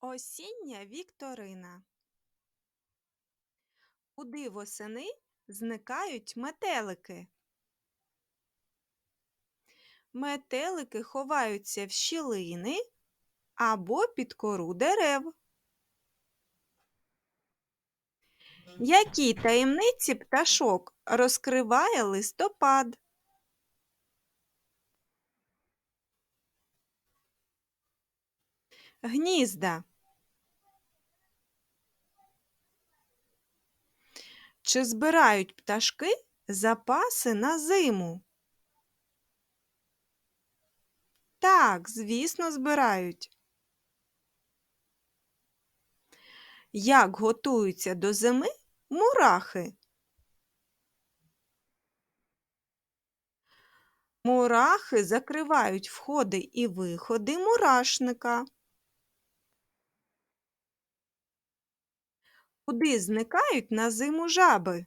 Осіння вікторина. Куди восени зникають метелики? Метелики ховаються в щілини або під кору дерев. Які таємниці пташок розкриває листопад? Гнізда. Чи збирають пташки запаси на зиму? Так, звісно, збирають. Як готуються до зими мурахи? Мурахи закривають входи і виходи мурашника. Куди зникають на зиму жаби?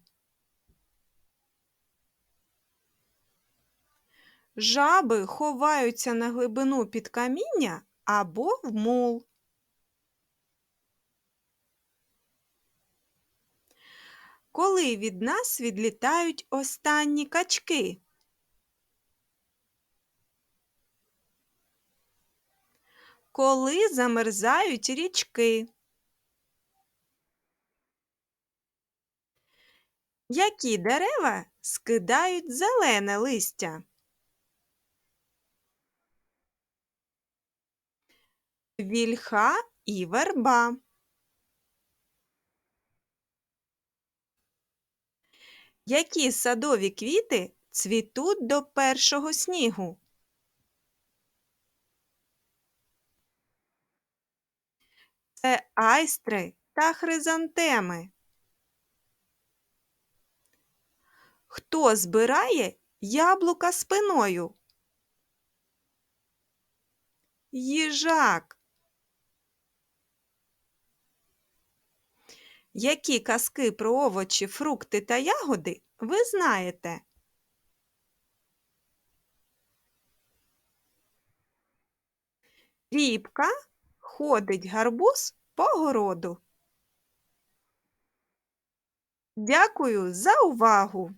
Жаби ховаються на глибину під каміння або в мул. Коли від нас відлітають останні качки? Коли замерзають річки? Які дерева скидають зелене листя? Вільха і верба. Які садові квіти цвітуть до першого снігу? Це айстри та хризантеми. Хто збирає яблука спиною? Їжак. Які казки про овочі, фрукти та ягоди ви знаєте? Рібка ходить гарбуз по городу. Дякую за увагу!